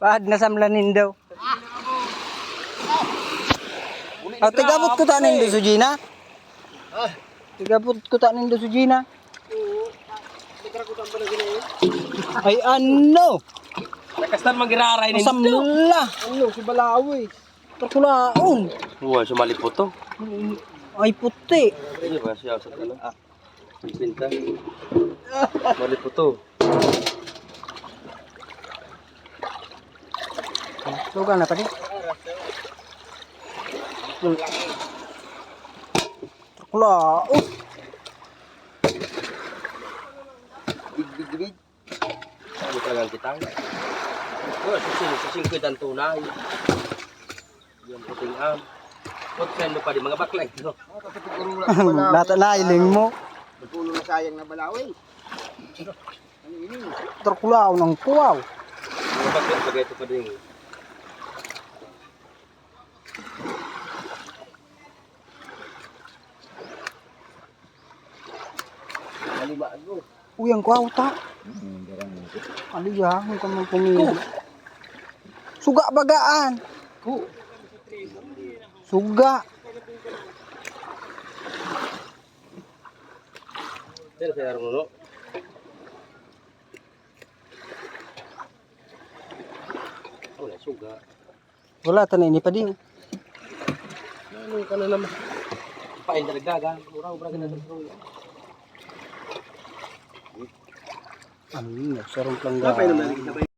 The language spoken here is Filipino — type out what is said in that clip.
Pahad na samlanin daw. Ah, tigabot ko ta nindo sa Gina. Tigabot ko ta nindo sa Gina. Ay ano? Nakastan magiraray ni. Samla. Ano si Balawi? Takulaon. Uwa, sumali po to. Ay puti. Hindi ba siya sa kala? Ah. Pinta. Mali po to. Lugar na pa din. Takulaon. Big-big-big. Ano talagang kitang? Oh, susing, susing ko dan tunay. Yung puting am. Friend pa di mga baklay. No? Nata na iling mo. Nagpulo na sayang na balawi. Takulaon ng kuwaw. Baklay bagay ito pa din. Mo. Uy, ang kuwaw ta. Aliya, hindi ka man pumili. Suga bagaan. Ku. Suga. Pero saya no. Wala suga. Wala ta na ini pa din. Ano ka na naman? Pain talaga ga. Murang murang na sa Yun, sarong Napay plangga. naman.